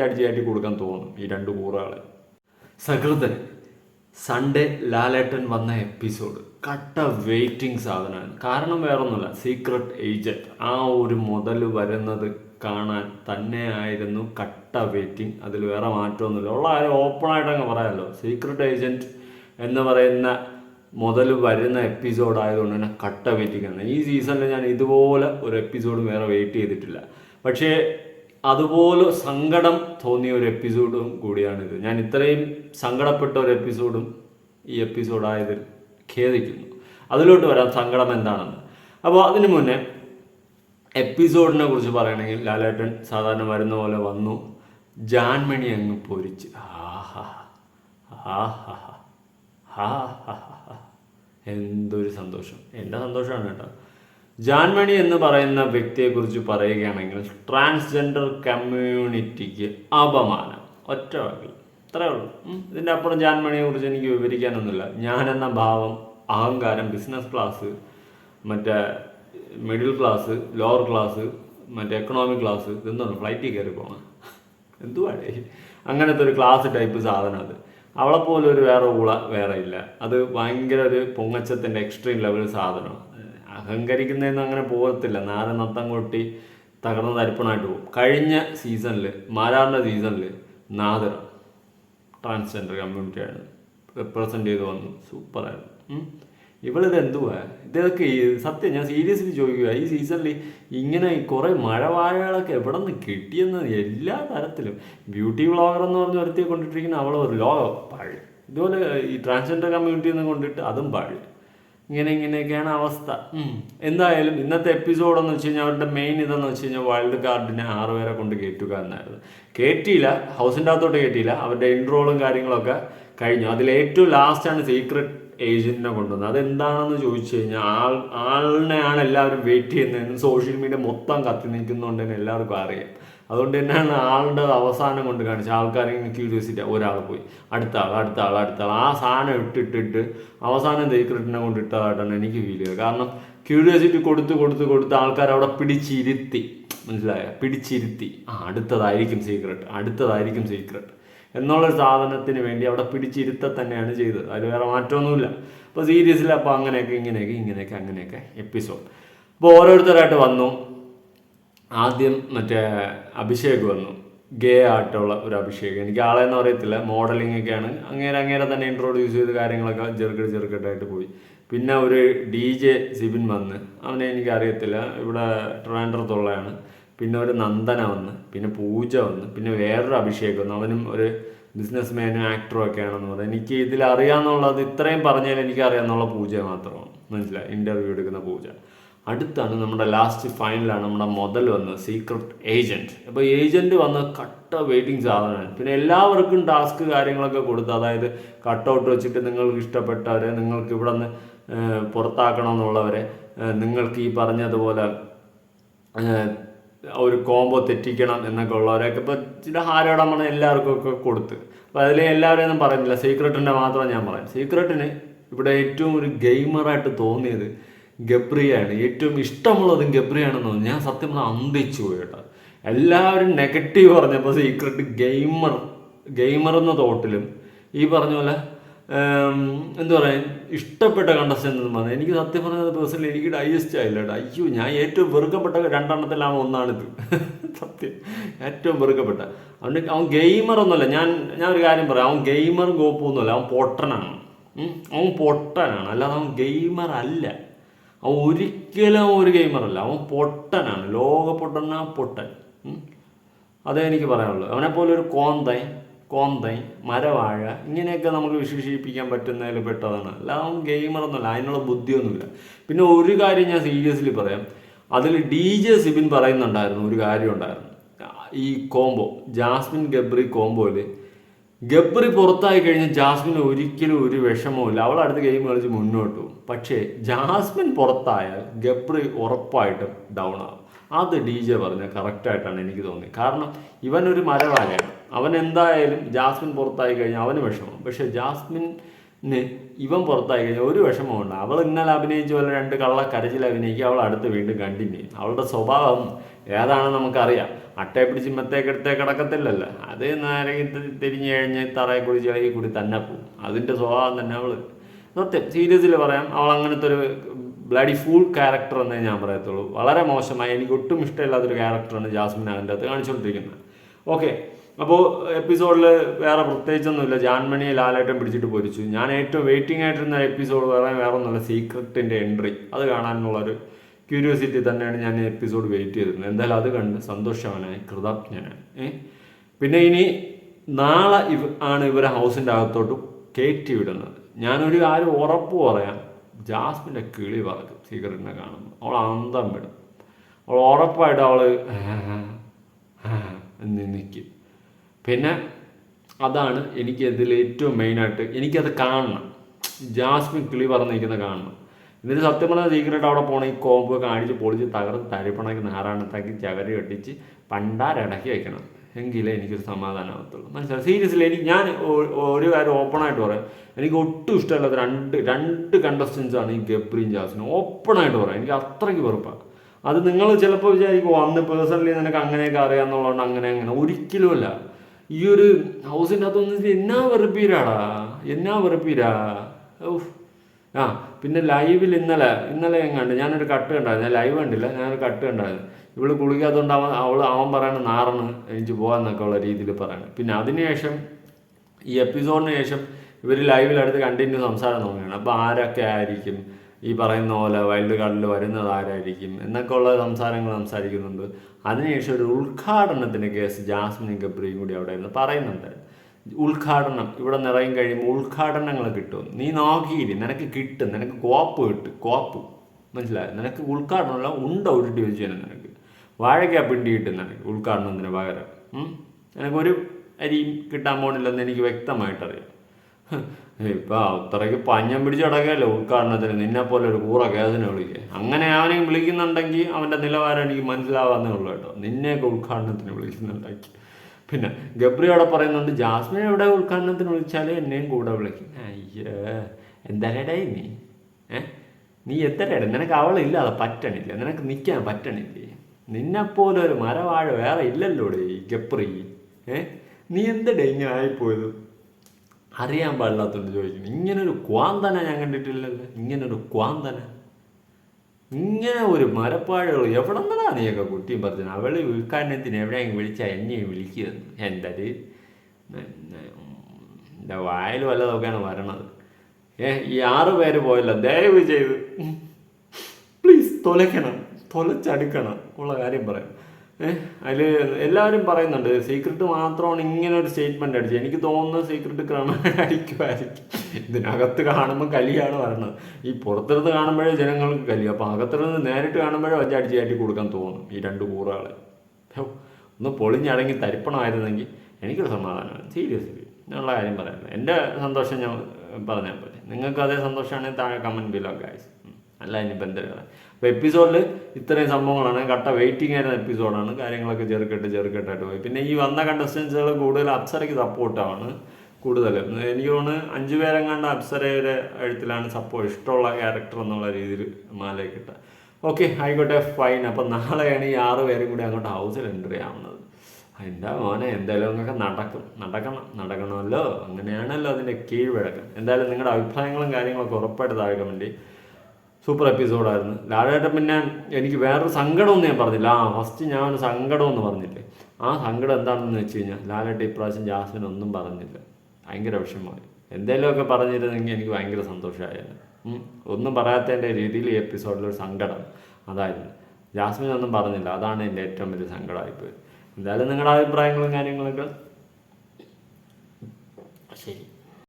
അടിച്ച് ചാടി കൊടുക്കാൻ തോന്നും ഈ രണ്ട് കൂറാളെ സഹൃദൻ സൺഡേ ലാലേട്ടൻ വന്ന എപ്പിസോഡ് കട്ട വെയിറ്റിംഗ് സാധനമാണ്. കാരണം വേറൊന്നുമില്ല സീക്രട്ട് ഏജന്റ് ആ ഒരു മുതൽ വരുന്നത് കാണാൻ തന്നെ ആയിരുന്നു കട്ട വെയിറ്റിംഗ് അതിൽ വേറെ മാറ്റമൊന്നുമില്ല. ഉള്ള ആരും ഓപ്പണായിട്ട് അങ്ങ് പറയാമല്ലോ. സീക്രട്ട് ഏജന്റ് എന്ന് പറയുന്ന മുതൽ വരുന്ന എപ്പിസോഡ് ആയതുകൊണ്ട് തന്നെ കട്ട വെയിറ്റിംഗ് ആണ്. ഈ സീസണിൽ ഞാൻ ഇതുപോലെ ഒരു എപ്പിസോഡ് വേറെ വെയിറ്റ് ചെയ്തിട്ടില്ല. പക്ഷേ അതുപോലെ സങ്കടം തോന്നിയ ഒരു എപ്പിസോഡും കൂടിയാണിത് ഞാൻ ഇത്രയും സങ്കടപ്പെട്ട ഒരു എപ്പിസോഡും ഈ എപ്പിസോഡായതിൽ ഖേദിക്കുന്നു. അതിലോട്ട് വരാം സങ്കടം എന്താണെന്ന്. അപ്പോൾ അതിനു മുന്നേ എപ്പിസോഡിനെ കുറിച്ച് പറയുകയാണെങ്കിൽ ലാലേട്ടൻ സാധാരണ വരുന്ന പോലെ വന്നു. ജാൻമണി അങ്ങ് പൊരിച്ച്. ആഹാ ആഹാ എന്തൊരു സന്തോഷം. എന്റെ സന്തോഷമാണ് കേട്ടോ. ജാൻമണി എന്ന് പറയുന്ന വ്യക്തിയെക്കുറിച്ച് പറയുകയാണെങ്കിൽ ട്രാൻസ്ജെൻഡർ കമ്മ്യൂണിറ്റിക്ക് അപമാനം. ഒറ്റ വാക്കിൽ. അത്രേ ഉള്ളൂ. ഇതിന്റെ അപ്പുറം ജാൻമണിയെ കുറിച്ച് എനിക്ക് വിവരിക്കാനൊന്നുമില്ല. എന്ന ഭാവം അഹങ്കാരം ബിസിനസ് ക്ലാസ് മറ്റേ മിഡിൽ ക്ലാസ് ലോവർ ക്ലാസ് മറ്റേ എക്കണോമിക് ക്ലാസ് ഇതെന്താണ് ഫ്ലൈറ്റിൽ കയറി പോകണം എന്തുവാടേ അങ്ങനത്തെ ഒരു ക്ലാസ് ടൈപ്പ് സാധനം അത്. അവളെ പോലെ ഒരു വേറെ ഊള വേറെ ഇല്ല. അത് ഭയങ്കര ഒരു പൊങ്ങച്ചത്തിന്റെ എക്സ്ട്രീം ലെവൽ സാധനം അഹങ്കരിക്കുന്നതെന്ന് അങ്ങനെ പോകത്തില്ല. നാരൻ നത്തം കൊട്ടി തകർന്ന തരിപ്പണമായിട്ട് പോകും. കഴിഞ്ഞ സീസണിൽ മാരാറിന്റെ സീസണിൽ നാദർ ട്രാൻസ്ജെൻഡർ കമ്മ്യൂണിറ്റിയാണ് റെപ്രസെന്റ് ചെയ്ത് വന്നു. സൂപ്പറായിരുന്നു. ഇവളിത് എന്തുവാ ഇതൊക്കെ സത്യം ഞാൻ സീരിയസ്ലി ചോദിക്കുക ഈ സീസണിൽ ഇങ്ങനെ കുറേ മഴവാഴകളൊക്കെ എവിടെ നിന്ന് കിട്ടിയെന്ന് എല്ലാ തരത്തിലും. ബ്യൂട്ടി വ്ളോഗർ എന്ന് പറഞ്ഞ് വരുത്തി കൊണ്ടിട്ടിരിക്കുന്ന അവളെ ഒരു ലോകം പാഴ്. ഇതുപോലെ ഈ ട്രാൻസ്ജെൻഡർ കമ്മ്യൂണിറ്റിയിൽ നിന്ന് കൊണ്ടിട്ട് അതും പാഴ്. ഇങ്ങനെ ഇങ്ങനെയൊക്കെയാണ് അവസ്ഥ. എന്തായാലും ഇന്നത്തെ എപ്പിസോഡ് എന്ന് വെച്ച് കഴിഞ്ഞാൽ അവരുടെ മെയിൻ ഇതെന്ന് വെച്ച് കഴിഞ്ഞാൽ വൈൽഡ് കാർഡിനെ ആറ് പേരെ കൊണ്ട് കയറ്റുക എന്നായിരുന്നു. കയറ്റിയില്ല ഹൗസിന്റെ അകത്തോട്ട് കയറ്റിയില്ല അവരുടെ ഇൻട്രോളും കാര്യങ്ങളൊക്കെ കഴിഞ്ഞു. അതിൽ ഏറ്റവും ലാസ്റ്റാണ് സീക്രട്ട് ഏജന്റിനെ കൊണ്ടുവന്നത്. അതെന്താണെന്ന് ചോദിച്ചു കഴിഞ്ഞാൽ ആൾ ആളിനെയാണ് എല്ലാവരും വെയിറ്റ് ചെയ്യുന്നതെന്ന് സോഷ്യൽ മീഡിയ മൊത്തം കത്തി നിൽക്കുന്നുണ്ടെന്ന് എല്ലാവർക്കും അറിയാം. അതുകൊണ്ട് തന്നെയാണ് ആളുടെ അവസാനം കൊണ്ട് കാണിച്ചത്. ആൾക്കാരിങ്ങനെ ക്യൂരിയോസിറ്റി ഒരാൾ പോയി. അടുത്ത ആൾ അടുത്ത ആൾ അടുത്ത ആൾ ആ സാധനം ഇട്ടിട്ടിട്ട് അവസാനം ദൈക്രിട്ടിനെ കൊണ്ട് ഇട്ടതായിട്ടാണ് എനിക്ക് ഫീൽ ചെയ്യുക കാരണം ക്യൂരിയോസിറ്റി കൊടുത്ത് കൊടുത്ത് കൊടുത്ത് ആൾക്കാർ അവിടെ പിടിച്ചിരുത്തി. മനസ്സിലായ? പിടിച്ചിരുത്തി. ആ അടുത്തതായിരിക്കും സീക്രട്ട് അടുത്തതായിരിക്കും സീക്രട്ട് എന്നുള്ളൊരു സാധനത്തിന് വേണ്ടി അവിടെ പിടിച്ചിരുത്ത തന്നെയാണ് ചെയ്തത്. അതിൽ വേറെ മാറ്റമൊന്നുമില്ല. അപ്പോൾ സീരിയസിൽ അപ്പോൾ അങ്ങനെയൊക്കെ ഇങ്ങനെയൊക്കെ ഇങ്ങനെയൊക്കെ അങ്ങനെയൊക്കെ എപ്പിസോഡ് അപ്പോൾ ഓരോരുത്തരായിട്ട് വന്നു. ആദ്യം മറ്റേ അഭിഷേക് വന്നു. ഗേ ആയിട്ടുള്ള ഒരു അഭിഷേക്. എനിക്ക് ആളെന്ന് അറിയത്തില്ല. മോഡലിംഗ് ഒക്കെയാണ്. അങ്ങനെ അങ്ങനെ തന്നെ ഇൻട്രോഡ്യൂസ് ചെയ്ത് കാര്യങ്ങളൊക്കെ ചെറുക്കട്ട് ചെറുക്കട്ടായിട്ട് പോയി. പിന്നെ ഒരു ഡി ജെ സിബിൻ വന്ന്. അവനെ എനിക്ക് അറിയത്തില്ല ഇവിടെ ട്രിവാൻഡ്രത്തുള്ളതാണ് പിന്നെ ഒരു നന്ദന വന്ന്. പിന്നെ പൂജ വന്ന്. പിന്നെ വേറൊരു അഭിഷേക് വന്നു. അവനും ഒരു ബിസിനസ് മാനും ആക്ടറും ഒക്കെയാണെന്ന് പറയുന്നത് എനിക്ക് ഇതിൽ അറിയാമെന്നുള്ളത് ഇത്രയും പറഞ്ഞാൽ എനിക്ക് അറിയാമെന്നുള്ള പൂജ മാത്രമാണ്. മനസ്സിലായി? ഇന്റർവ്യൂ എടുക്കുന്ന പൂജ. അടുത്താണ് നമ്മുടെ ലാസ്റ്റ് ഫൈനലാണ് നമ്മുടെ മുതൽ വന്ന സീക്രട്ട് ഏജന്റ് അപ്പോൾ ഏജന്റ് വന്ന കട്ട വെയിറ്റിംഗ് സാധനമാണ്. പിന്നെ എല്ലാവർക്കും ടാസ്ക് കാര്യങ്ങളൊക്കെ കൊടുത്ത് അതായത് കട്ട് ഔട്ട് വെച്ചിട്ട് നിങ്ങൾക്ക് ഇഷ്ടപ്പെട്ടവരെ നിങ്ങൾക്ക് ഇവിടെ നിന്ന് പുറത്താക്കണമെന്നുള്ളവരെ നിങ്ങൾക്ക് ഈ പറഞ്ഞതുപോലെ ഒരു കോംബോ തെറ്റിക്കണം എന്നൊക്കെ ഉള്ളവരൊക്കെ ഇപ്പോൾ ചില ഹാരോടമാണ് എല്ലാവർക്കും ഒക്കെ കൊടുത്ത്. അപ്പോൾ അതിൽ എല്ലാവരെയും ഒന്നും പറയുന്നില്ല. സീക്രട്ടിന്റെ മാത്രം ഞാൻ പറയാം. സീക്രട്ടിന് ഇവിടെ ഏറ്റവും ഒരു ഗെയിമറായിട്ട് തോന്നിയത് ഗബ്രിയാണ്. ഏറ്റവും ഇഷ്ടമുള്ളതും ഗബ്രിയാണെന്ന് ഞാൻ സത്യം പറഞ്ഞാൽ അന്തിച്ചു കേട്ടോ. എല്ലാവരും നെഗറ്റീവ് പറഞ്ഞപ്പോൾ സീക്രട്ട് ഗെയിമർ ഗെയിമർ എന്ന തോട്ടിലും ഈ പറഞ്ഞ പോലെ എന്താ പറയുക ഇഷ്ടപ്പെട്ട കണ്ടസ്റ്റന്റ് എന്ന് പറഞ്ഞാൽ എനിക്ക് സത്യം പറഞ്ഞ പേഴ്സണലി എനിക്ക് ഡൈജസ്റ്റ് ആയില്ല അയ്യോ ഞാൻ ഏറ്റവും വെറുക്കപ്പെട്ട രണ്ടെണ്ണത്തിലാണ് ഒന്നാണിത്. സത്യം. ഏറ്റവും വെറുക്കപ്പെട്ട. അവന് അവൻ ഗെയിമർ ഒന്നുമല്ല ഞാൻ ഞാൻ ഒരു കാര്യം പറയാം. അവൻ ഗെയിമർ ഗോപ്പൊന്നുമല്ല അവൻ പൊട്ടനാണ്. അവൻ പൊട്ടനാണ്. അല്ലാതെ അവൻ ഗെയിമർ അല്ല. അവൻ ഒരിക്കലും ഒരു ഗെയിമറല്ല അവൻ പൊട്ടനാണ്. ലോക പൊട്ടനാ പൊട്ടൻ. അതേ എനിക്ക് പറയാനുള്ളൂ അവനെപ്പോലെ ഒരു കോന്തൈ കോന്തൈ മരവാഴ ഇങ്ങനെയൊക്കെ നമുക്ക് വിശേഷിപ്പിക്കാൻ പറ്റുന്നതിൽ പെട്ടതാണ്. അല്ല അവൻ ഗെയിമറൊന്നുമല്ല അതിനുള്ള ബുദ്ധിയൊന്നുമില്ല. പിന്നെ ഒരു കാര്യം ഞാൻ സീരിയസ്ലി പറയാം. അതിൽ ഡി ജെ സിബിൻ പറയുന്നുണ്ടായിരുന്നു. ഒരു കാര്യം ഉണ്ടായിരുന്നു. ഈ കോംബോ ജാസ്മിൻ ഗബ്രി കോംബോയിൽ ഗബ്രി പുറത്തായി കഴിഞ്ഞ് ജാസ്മിൻ ഒരിക്കലും ഒരു വിഷമവുമില്ല. അവൾ അടുത്ത ഗെയിം കളിച്ച് മുന്നോട്ട്. പോകും പക്ഷേ ജാസ്മിൻ പുറത്തായാൽ ഗബ്രി ഉറപ്പായിട്ടും ഡൗൺ ആവും അത് ഡി ജെ പറഞ്ഞ കറക്റ്റായിട്ടാണ് എനിക്ക് തോന്നിയത്. കാരണം ഇവൻ ഒരു അവൻ എന്തായാലും ജാസ്മിൻ പുറത്തായി കഴിഞ്ഞാൽ അവന് വിഷമം. പക്ഷേ ജാസ്മിന് ഇവൻ പുറത്തായി കഴിഞ്ഞാൽ ഒരു വിഷമമുണ്ട് അവൾ ഇന്നലെ അഭിനയിച്ച പോലെ രണ്ട് കള്ള കരച്ചിൽ അഭിനയിക്കുക അവൾ അടുത്ത് വീണ്ടും കണ്ടിന്യൂ ചെയ്യും. അവളുടെ സ്വഭാവം ഏതാണ് നമുക്കറിയാം. അട്ടയെ പിടിച്ച് മെത്തേക്കെടുത്തേ കിടക്കത്തില്ലല്ലോ. അത് നാരങ്ങി തിരിഞ്ഞു കഴിഞ്ഞ് തറയെ കുടി ചെളി കൂടി തന്നെ പോകും അതിന്റെ സ്വഭാവം തന്നെ അവൾ സത്യം സീരിയസിൽ പറയാം അവൾ അങ്ങനത്തെ ഒരു ബ്ലഡി ഫുൾ ക്യാരക്ടർ എന്നേ ഞാൻ പറയത്തുള്ളൂ. വളരെ മോശമായി എനിക്ക് ഒട്ടും ഇഷ്ടമില്ലാത്തൊരു ക്യാരക്ടറാണ് ജാസ്മിൻ അതിന്റെ അകത്ത് കാണിച്ചുകൊണ്ടിരിക്കുന്നത് ഓക്കെ അപ്പോൾ എപ്പിസോഡിൽ വേറെ പ്രത്യേകിച്ചൊന്നുമില്ല. ജാൻമണിയെ ലാലേട്ടൻ പിടിച്ചിട്ട് പൊരിച്ചു. ഞാൻ ഏറ്റവും വെയിറ്റിംഗ് ആയിട്ടിരുന്ന എപ്പിസോഡ് വേറെ വേറെ ഒന്നുമില്ല സീക്രട്ടിന്റെ എൻട്രി അത് കാണാനുള്ളൊരു ക്യൂരിയോസിറ്റി തന്നെയാണ് ഞാൻ എപ്പിസോഡ് വെയിറ്റ് ചെയ്തിരുന്നത്. എന്തായാലും അത് കണ്ട് സന്തോഷമാണ് കൃതജ്ഞനായി. പിന്നെ ഇനി നാളെ ഇവ ആണ് ഇവരെ ഹൗസിന്റെ അകത്തോട്ട് കയറ്റി വിടുന്നത്. ഞാനൊരു കാര്യം ഉറപ്പ് പറയാം. ജാസ്മിന്റെ കിളി പറക്കും സീക്രട്ടിനെ കാണുമ്പോൾ അവൾ അന്തം വിടും. അവൾ ഉറപ്പായിട്ട് അവൾ എന്ന് നിൽക്കും പിന്നെ അതാണ് എനിക്ക് ഇതിൽ ഏറ്റവും മെയിനായിട്ട് എനിക്കത് കാണണം. ജാസ്മിൻ കിളി പറഞ്ഞിരിക്കുന്നത് കാണണം. എന്നിട്ട് സത്യം പറഞ്ഞാൽ സീക്രട്ട് അവിടെ പോകണം ഈ കോമ്പ് കാണിച്ച് പൊളിച്ച് തകർത്ത് തരിപ്പണക്ക് നാരായണത്താക്കി ചവരി കെട്ടിച്ച് പണ്ടാരടക്കി വെക്കണം. എങ്കിലേ എനിക്കൊരു സമാധാനമാകത്തുള്ളൂ മനസ്സിലായി? സീരിയസ്ലി എനിക്ക് ഞാൻ ഒരു കാര്യം ഓപ്പണായിട്ട് പറയാം. എനിക്ക് ഒട്ടും ഇഷ്ടമല്ലാത്ത രണ്ട് രണ്ട് കണ്ടസ്റ്റൻസാണ് ഈ ഗബ്രീൻ ജാസിന് ഓപ്പണായിട്ട് പറയാം. എനിക്ക് അത്രയ്ക്ക് വെറുപ്പാണ് അത് നിങ്ങൾ ചിലപ്പോൾ വിചാരിക്കും അന്ന് പേഴ്സണലി നിനക്ക് അങ്ങനെയൊക്കെ അറിയാമെന്നുള്ളതുകൊണ്ട് അങ്ങനെ അങ്ങനെ. ഒരിക്കലുമല്ല ഈ ഒരു ഹൗസിന്റെ അകത്തൊന്നും എന്നാ വെറുപ്പീരാടാ. എന്നാ വെറുപ്പീരാ? ഓ ആ പിന്നെ ലൈവിൽ ഇന്നലെ ഇന്നലെ ഞാൻ കണ്ടു. ഞാനൊരു കട്ട് കണ്ടായിരുന്നു. ഞാൻ ലൈവ് കണ്ടില്ല. ഞാനൊരു കട്ട് കണ്ടായിരുന്നു. ഇവൾ കുളിക്കാത്തതുകൊണ്ട് അവൻ അവൾ അവൻ പറയണ നാറണ് എനിക്ക് പോകാന്നൊക്കെ ഉള്ള രീതിയിൽ പറയണം. പിന്നെ അതിനുശേഷം ഈ എപ്പിസോഡിന് ശേഷം ഇവർ ലൈവിലടുത്ത് കണ്ടിന്യൂ സംസാരം തുടങ്ങിയാണ് അപ്പോൾ ആരൊക്കെ ആയിരിക്കും? ഈ പറയുന്ന പോലെ വൈൽഡ് കാർഡിൽ വരുന്നത് ആരായിരിക്കും? എന്നൊക്കെ ഉള്ള സംസാരങ്ങൾ സംസാരിക്കുന്നുണ്ട്. അതിനുശേഷം ഒരു ഉദ്ഘാടനത്തിന് കേസ് ജാസ്മിൻ ഗബ്രിയും കൂടി അവിടെ ഇരുന്ന് പറയുന്നുണ്ട്. ഉദ്ഘാടനം. ഇവിടെ നിറയും കഴിയുമ്പോൾ ഉദ്ഘാടനങ്ങൾ കിട്ടും. നീ നോക്കിയില്ലേ നിനക്ക് കിട്ടും. നിനക്ക് കോപ്പ് കിട്ടും കോപ്പ്. മനസ്സിലായോ? നിനക്ക് ഉദ്ഘാടനമല്ല ഉണ്ട ഉരുട്ടി വെച്ച് തരും നിനക്ക്? വാഴയ്ക്ക പിണ്ടി കിട്ടും നിനക്ക് ഉദ്ഘാടനത്തിന് പകരം? നിനക്കൊരു അരിയും കിട്ടാൻ പോണില്ലെന്ന് എനിക്ക് വ്യക്തമായിട്ടറിയാം. ഇപ്പൊ അത്രയ്ക്ക് പഞ്ഞം പിടിച്ച് കിടക്കുകയല്ലേ ഉദ്ഘാടനത്തിന്. നിന്നെ പോലെ ഒരു കൂറ കേസിനെ വിളിക്കുക അങ്ങനെ അവനെ വിളിക്കുന്നുണ്ടെങ്കിൽ അവന്റെ നിലവാരം എനിക്ക് മനസ്സിലാവാന്നേ ഉള്ളൂ കേട്ടോ. നിന്നെയൊക്കെ ഉദ്ഘാടനത്തിന് വിളിക്കുന്നുണ്ടെങ്കിൽ പിന്നെ ഗബ്രി അവിടെ പറയുന്നുണ്ട് ജാസ്മിൻ എവിടെ ഉദ്ഘാടനത്തിന് വിളിച്ചാലും എന്നെയും കൂടെ വിളിക്കും. അയ്യോ എന്തായാലേ നീ? ഏ? നീ എത്രയുടെ നിനക്ക് അവളില്ലാതെ പറ്റണില്ല. നിനക്ക് നിൽക്കാൻ പറ്റണില്ലേ? നിന്നെപ്പോലെ ഒരു മരവാഴ വേറെ ഇല്ലല്ലോ ഈ ഗപ്രി ഏ? നീ എന്തടേ ഇങ്ങനെ ആയിപ്പോയത്? അറിയാൻ പാടില്ലാത്തോണ്ട് ചോദിക്കുന്നു. ഇങ്ങനൊരു ക്വാന്തന ഞാൻ കണ്ടിട്ടില്ലല്ലോ. ഇങ്ങനൊരു ക്വാന്തന. ഇങ്ങനെ ഒരു മരപ്പാഴുകൾ എവിടെ നിന്നാ നീയൊക്കെ കുട്ടിയും പറഞ്ഞത് അവൾ വിൽക്കാനത്തിന് എവിടെയെങ്കിലും വിളിച്ചാൽ എന്നെയും വിളിക്കുന്നു എന്തത് എന്റെ വായിൽ വല്ലതൊക്കെയാണ് വരണത്. ഏ ഈ ആറ് പേര് പോയല്ലോ ദയവ് ചെയ്ത്. പ്ലീസ് തൊലയ്ക്കണം തൊലച്ചടുക്കണം. ഉള്ള കാര്യം പറയാം. അതിൽ എല്ലാവരും പറയുന്നുണ്ട് സീക്രട്ട് മാത്രമാണ് ഇങ്ങനെ ഒരു സ്റ്റേറ്റ്മെന്റ് അടിച്ചത്. എനിക്ക് തോന്നുന്നത് സീക്രട്ട് ക്രമേണ അടിക്കുമായിരിക്കും ഇതിനകത്ത് കാണുമ്പോൾ കലിയാണ് പറയുന്നത്. ഈ പുറത്തിരുന്ന് കാണുമ്പോഴേ ജനങ്ങൾക്ക് കലി. അപ്പോൾ അകത്തിരുന്ന് നേരിട്ട് കാണുമ്പോഴേ വച്ച് അടിച്ച് കയറ്റി കൊടുക്കാൻ തോന്നും ഈ രണ്ട് കൂറുകളെ. ഒന്ന് പൊളിഞ്ഞടങ്ങി തരിപ്പണമായിരുന്നെങ്കിൽ എനിക്കൊരു സമാധാനമാണ് സീരിയസ്ലി എന്നുള്ള കാര്യം പറയുന്നത് എന്റെ സന്തോഷം ഞാൻ പറഞ്ഞാൽ പോലെ നിങ്ങൾക്ക് അതേ സന്തോഷമാണെങ്കിൽ താഴെ കമന്റ് ബിലോ ഗായ്സ് അല്ല ഇനിയിപ്പോൾ എന്തെങ്കിലും അപ്പോൾ എപ്പിസോഡിൽ ഇത്രയും സംഭവങ്ങളാണ്. കട്ട വെയിറ്റിംഗ് ആയിരുന്ന എപ്പിസോഡാണ് കാര്യങ്ങളൊക്കെ ചെറുക്കെട്ട് ചെറുക്കെട്ടായിട്ട് പോയി. പിന്നെ ഈ വന്ന കണ്ടസ്റ്റൻസുകൾ കൂടുതൽ അപ്സരയ്ക്ക് സപ്പോർട്ടാണ് കൂടുതൽ എനിക്ക് തോന്നുന്നു അഞ്ചു പേരെങ്ങാണ്ട് അപ്സരയുടെ എഴുത്തിലാണ് സപ്പോർട്ട് ഇഷ്ടമുള്ള ക്യാരക്ടർ എന്നുള്ള രീതിയിൽ മാലയൊക്കെ ഇട്ട. ഓക്കെ ആയിക്കോട്ടെ ഫൈൻ അപ്പം നാളെയാണ് ഈ ആറ് പേരും കൂടി അങ്ങോട്ട് ഹൗസിൽ എൻട്രി ആവുന്നത്. എന്റെ മോനെ എന്തായാലും അങ്ങൊക്കെ നടക്കും. നടക്കണം. നടക്കണമല്ലോ. അങ്ങനെയാണല്ലോ അതിന്റെ കീഴ്വഴക്കം. എന്തായാലും നിങ്ങളുടെ അഭിപ്രായങ്ങളും കാര്യങ്ങളൊക്കെ ഉറപ്പായിട്ട് താഴെ വേണ്ടി സൂപ്പർ എപ്പിസോഡായിരുന്നു ലാലേട്ടൻ പിന്നെ എനിക്ക് വേറൊരു സങ്കടമൊന്നും ഞാൻ പറഞ്ഞില്ല. ആ ഫസ്റ്റ് ഞാൻ ഒരു സങ്കടം എന്ന് പറഞ്ഞില്ലേ. ആ സങ്കടം എന്താണെന്ന് വെച്ച് കഴിഞ്ഞാൽ ലാലേട്ടൻ ഇപ്രാവശ്യം ജാസ്മിൻ ഒന്നും പറഞ്ഞില്ല. ഭയങ്കര വിഷമമായി. എന്തെങ്കിലുമൊക്കെ പറഞ്ഞിരുന്നെങ്കിൽ എനിക്ക് ഭയങ്കര സന്തോഷമായിരുന്നു. ഒന്നും പറയാത്തതിന്റെ രീതിയിൽ ഈ എപ്പിസോഡിൽ ഒരു സങ്കടം അതായിരുന്നു. ജാസ്മിൻ ഒന്നും പറഞ്ഞില്ല. അതാണ് എന്റെ ഏറ്റവും വലിയ സങ്കടമായിപ്പോയത്. എന്തായാലും നിങ്ങളുടെ അഭിപ്രായങ്ങളും കാര്യങ്ങളൊക്കെ? ശരി.